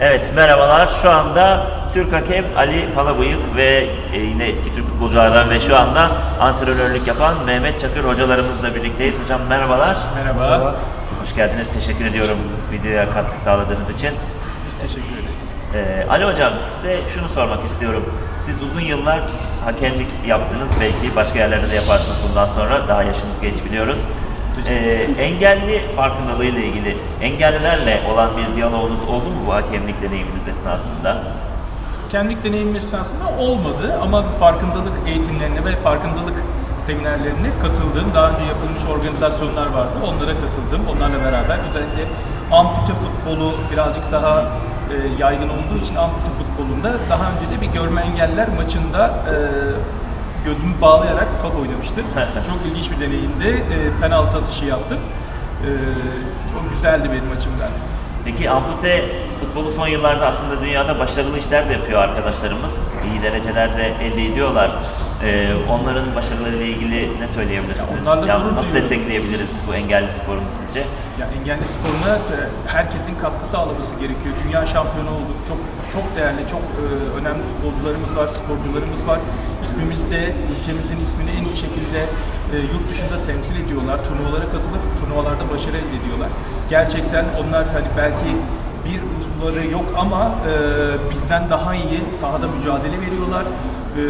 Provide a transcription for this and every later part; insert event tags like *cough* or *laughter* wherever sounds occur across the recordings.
Evet merhabalar. Şu anda Türk hakem Ali Palabıyık ve e, yine eski Türk futbolculardan ve şu anda antrenörlük yapan Mehmet Çakır hocalarımızla birlikteyiz. Hocam merhabalar. Merhaba. Hoş geldiniz. Teşekkür ediyorum videoya katkı sağladığınız için. Biz teşekkür ederiz. Ee, Ali Hocam size şunu sormak istiyorum. Siz uzun yıllar hakemlik yaptınız. Belki başka yerlerde de yaparsınız bundan sonra. Daha yaşınız genç biliyoruz. Ee, engelli farkındalığı ile ilgili engellilerle olan bir diyaloğunuz oldu mu bu hakemlik deneyiminiz esnasında? Kendilik deneyimim esnasında olmadı ama farkındalık eğitimlerine ve farkındalık seminerlerine katıldığım, daha önce yapılmış organizasyonlar vardı. Onlara katıldım. Onlarla beraber özellikle ampute futbolu birazcık daha e, yaygın olduğu için ampute futbolunda daha önce de bir görme engeller maçında e, gözümü bağlayarak top oynamıştım. *laughs* Çok ilginç bir deneyimdi. E, penaltı atışı yaptım. E, o güzeldi benim açımdan. Peki ampute futbolu son yıllarda aslında dünyada başarılı işler de yapıyor arkadaşlarımız. İyi dereceler de elde ediyorlar. Ee, onların başarılarıyla ilgili ne söyleyebilirsiniz? Ya onlarla Ya gurur nasıl duyuyorum. destekleyebiliriz bu engelli sporunu sizce? Ya engelli sporuna e, herkesin katkı sağlaması gerekiyor. Dünya şampiyonu olduk. Çok çok değerli, çok e, önemli futbolcularımız var, sporcularımız var. İsmimiz de ülkemizin ismini en iyi şekilde e, yurt dışında temsil ediyorlar. Turnuvalara katılıp turnuvalarda başarı elde ediyorlar. Gerçekten onlar hani belki bir uzuvları yok ama e, bizden daha iyi sahada mücadele veriyorlar. E,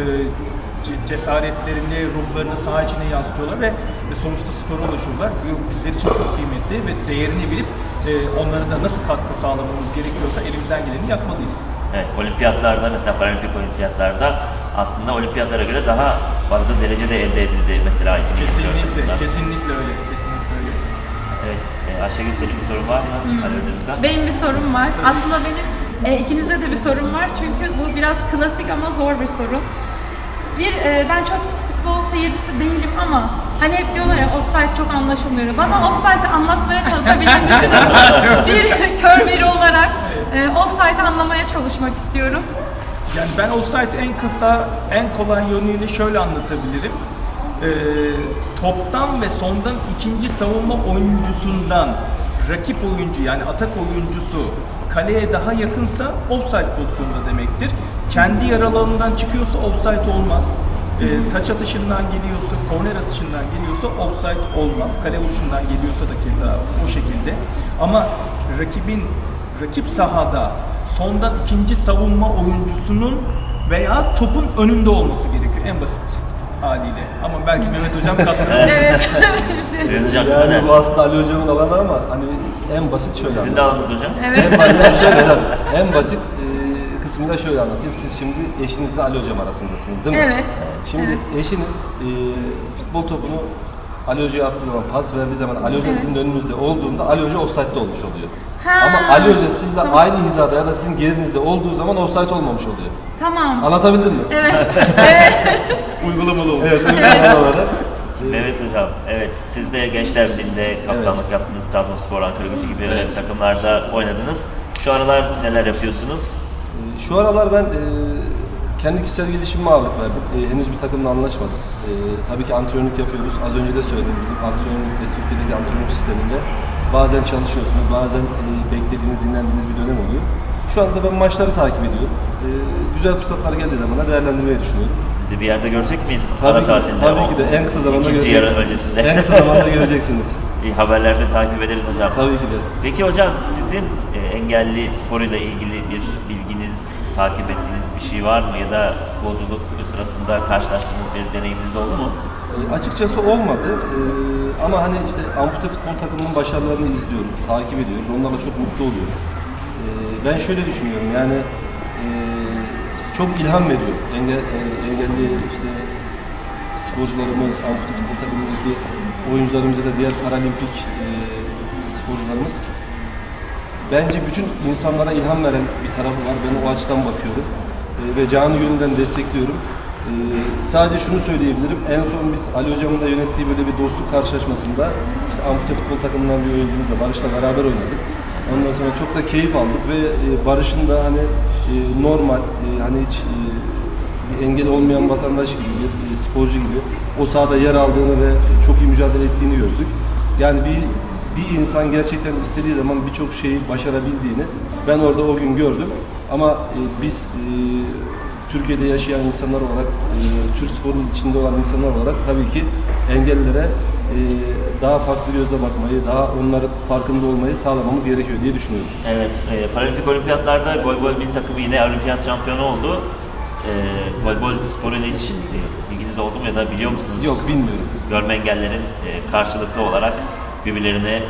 cesaretlerini, ruhlarını saha içine yansıtıyorlar ve sonuçta skora ulaşıyorlar. Bu bizler için çok kıymetli ve değerini bilip e, onlara da nasıl katkı sağlamamız gerekiyorsa elimizden geleni yapmalıyız. Evet, olimpiyatlarda mesela paralimpik olimpiyatlarda aslında olimpiyatlara göre daha fazla derece de elde edildi mesela 2024 Kesinlikle, yılında. kesinlikle öyle, kesinlikle öyle. Evet, e, Ayşegül senin bir sorun var mı Ali hocamıza? Benim bir sorum var. Aslında benim e, ikinize de bir sorum var. Çünkü bu biraz klasik ama zor bir soru. Bir, e, ben çok futbol seyircisi değilim ama hani hep diyorlar ya offside çok anlaşılmıyor. Bana offside'ı anlatmaya çalışabilir misiniz? *laughs* bir kör biri olarak e, offside'ı anlamaya çalışmak istiyorum. Yani ben offside en kısa, en kolay yönüyle şöyle anlatabilirim. Ee, toptan ve sondan ikinci savunma oyuncusundan rakip oyuncu yani atak oyuncusu kaleye daha yakınsa offside pozisyonunda demektir. Kendi yaralarından çıkıyorsa offside olmaz. Ee, taç atışından geliyorsa, korner atışından geliyorsa offside olmaz. Kale vuruşundan geliyorsa da keza o şekilde. Ama rakibin rakip sahada sondan ikinci savunma oyuncusunun veya topun önünde olması gerekiyor en basit haliyle. Ama belki Mehmet Hocam katkı *laughs* Evet. Mehmet hocam size Yani bu aslında Ali Hocam'ın alanı ama hani en basit şöyle Sizin de alanınız hocam. En basit şöyle. En basit e, kısmını da şöyle anlatayım. Siz şimdi eşinizle Ali Hocam arasındasınız değil mi? Evet. Şimdi Evet. eşiniz e, futbol topunu Ali Hoca'ya attığı zaman, pas verdiği zaman Ali Hoca sizin önünüzde olduğunda Ali Hoca offside'de olmuş oluyor. Ha, Ama Ali Hoca sizle tamam. aynı hizada ya da sizin gerinizde olduğu zaman offside olmamış oluyor. tamam. Anlatabildim mi? Evet. *laughs* evet. uygulamalı oldu. Evet, *laughs* uygulamaları. Mehmet hocam, evet siz de Gençler Birliği'nde kaptanlık yaptınız. Trabzonspor, Ankara Gücü gibi Evet. takımlarda oynadınız. Şu aralar neler yapıyorsunuz? Ee, Şu aralar ben e, kendi kişisel gelişimime ağırlık verdim. E, henüz bir takımla anlaşmadım. E, tabii ki antrenörlük yapıyoruz. Az önce de söyledim. Bizim antrenörlükte, Türkiye'deki antrenörlük sisteminde bazen çalışıyorsunuz, bazen e, beklediğiniz, dinlendiğiniz bir dönem oluyor. Şu anda ben maçları takip ediyorum. E, güzel fırsatlar geldiği zaman da değerlendirmeyi düşünüyorum. Sizi bir yerde görecek miyiz? Tabii Ara ki, tatilde. tabii o ki de en kısa zamanda göreceksiniz. yarı öncesinde. En kısa zamanda göreceksiniz. *laughs* İyi haberlerde takip ederiz hocam. Tabii ki de. Peki hocam sizin e, engelli sporuyla ilgili bir bilginiz, takip ettiğiniz bir şey var mı? Ya da futbolculuk sırasında karşılaştığınız bir deneyiminiz oldu mu? E, açıkçası olmadı E, ama hani işte ampute futbol takımının başarılarını izliyoruz, takip ediyoruz. Onlarla çok mutlu oluyoruz. E, ben şöyle düşünüyorum yani e, çok ilham veriyor. Engel, e, engelli işte sporcularımız, ampute futbol takımındaki oyuncularımız ya da diğer paralimpik e, sporcularımız bence bütün insanlara ilham veren bir tarafı var. Ben o açıdan bakıyorum E, ve canı gönülden destekliyorum. E, sadece şunu söyleyebilirim. En son biz Ali Hocam'ın da yönettiği böyle bir dostluk karşılaşmasında işte ampute futbol takımından bir oyuncumuzla Barış'la beraber oynadık. Ondan sonra çok da keyif aldık ve e, Barış'ın da hani e, normal e, hani hiç e, bir engel olmayan vatandaş gibi, bir e, sporcu gibi o sahada yer aldığını ve çok iyi mücadele ettiğini gördük. Yani bir bir insan gerçekten istediği zaman birçok şeyi başarabildiğini ben orada o gün gördüm. Ama e, biz e, Türkiye'de yaşayan insanlar olarak, e, Türk sporunun içinde olan insanlar olarak tabii ki engellilere e, daha farklı gözle bakmayı, daha onların farkında olmayı sağlamamız gerekiyor diye düşünüyorum. Evet, e, Paralimpik Olimpiyatlarda Golbol milli takımı yine olimpiyat şampiyonu oldu. E, Golbol sporuyla hiç e, ilginiz oldu mu ya da biliyor musunuz? Yok bilmiyorum. Görme engellerin e, karşılıklı olarak birbirlerine e,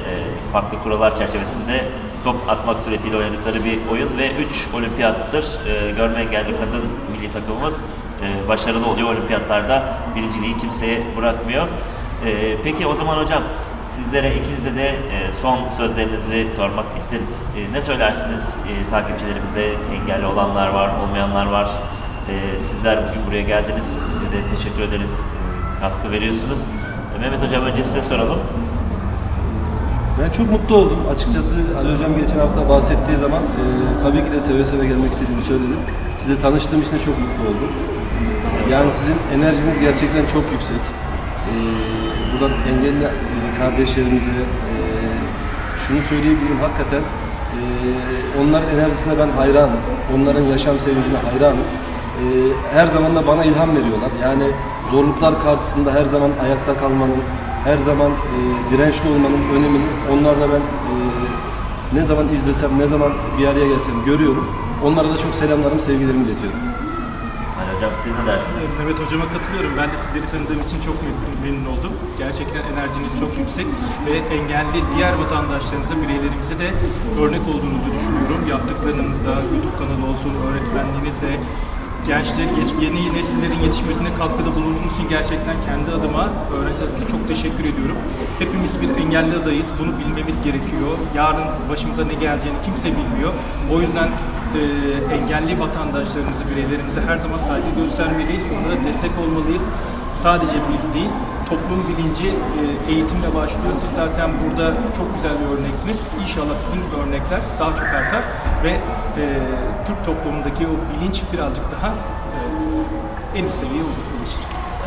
farklı kurallar çerçevesinde top atmak suretiyle oynadıkları bir oyun ve 3 olimpiyattır e, görme engelli kadın milli takımımız e, başarılı oluyor olimpiyatlarda. Birinciliği kimseye bırakmıyor. Peki o zaman hocam sizlere ikinize de son sözlerinizi sormak isteriz. Ne söylersiniz takipçilerimize? Engelli olanlar var, olmayanlar var. Sizler bugün buraya geldiniz. Size de teşekkür ederiz. Katkı veriyorsunuz. Mehmet Hocam önce size soralım. Ben çok mutlu oldum. Açıkçası Ali Hocam geçen hafta bahsettiği zaman e, tabii ki de seve seve gelmek istediğimi söyledim. Size tanıştığım için de çok mutlu oldum. Yani sizin enerjiniz gerçekten çok yüksek. E, buradan engelli e, kardeşlerimize e, şunu söyleyebilirim hakikaten e, onların enerjisine ben hayranım. Onların yaşam sevincine hayranım. E, her zaman da bana ilham veriyorlar. Yani zorluklar karşısında her zaman ayakta kalmanın, her zaman e, dirençli olmanın önemini onlarla ben e, ne zaman izlesem, ne zaman bir araya gelsem görüyorum. Onlara da çok selamlarımı, sevgilerimi iletiyorum. Ali Hocam siz ne dersiniz? Mehmet hocama katılıyorum. Ben de sizleri tanıdığım için çok mem- memnun oldum. Gerçekten enerjiniz çok yüksek ve engelli diğer vatandaşlarımıza, bireylerimize de örnek olduğunuzu düşünüyorum. Yaptıklarınızda, YouTube kanalı olsun, öğretmenliğinizle, gençler, ye- yeni nesillerin yetişmesine katkıda bulunduğunuz için gerçekten kendi adıma, öğrenci çok teşekkür ediyorum. Hepimiz bir engelli adayız. Bunu bilmemiz gerekiyor. Yarın başımıza ne geleceğini kimse bilmiyor. O yüzden e, engelli vatandaşlarımızı, bireylerimize her zaman saygı göstermeliyiz. Onlara destek olmalıyız. Sadece biz değil, toplum bilinci e, eğitimle başlıyor. Siz zaten burada çok güzel bir örneksiniz. İnşallah sizin örnekler daha çok artar ve e, Türk toplumundaki o bilinç birazcık daha e, en üst seviyeye ulaşır.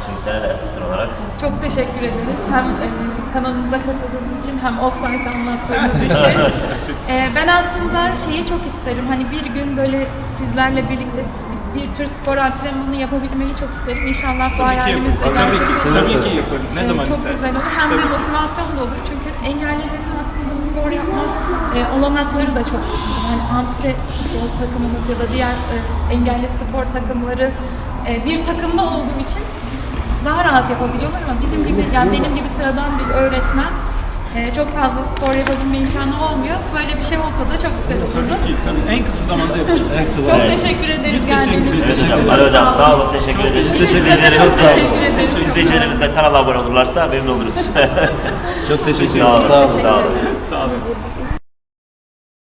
Şimdi sen dersin olarak? Çok teşekkür ederiz. Hem e, kanalımıza katıldığınız için hem offside anlattığınız için. *laughs* E, ben aslında şeyi çok isterim. Hani bir gün böyle sizlerle birlikte bir tür spor antrenmanı yapabilmeyi çok isterim. İnşallah bu hayalimiz de Tabii ki, gerçekleşir. tabii ki yaparım. Ne Ee, zaman çok istersen. güzel olur. Hem de Tabii motivasyon da olur. Çünkü engellilerin aslında spor yapma e, olanakları da çok kısıtlı. Hani ampute futbol takımımız ya da diğer e, engelli spor takımları e, bir takımda olduğu için daha rahat yapabiliyorlar ama bizim gibi yani benim gibi sıradan bir öğretmen e, çok fazla spor yapabilme imkanı olmuyor. Böyle bir şey olsa da çok güzel olurdu. Tabii ki, tabii. En kısa zamanda yaparım. *laughs* En kısa Çok zamanda. Teşekkür ederiz Biz teşekkür geldiğiniz için. hocam. Ali hocam sağ olun. Teşekkür ederiz. Çok teşekkür ederiz. Çok sağ olun. İzleyicilerimiz de kanala abone olurlarsa memnun oluruz. Çok teşekkür Sağ olun. ederim. Sağ olun. Sağ olun. Sağ olun.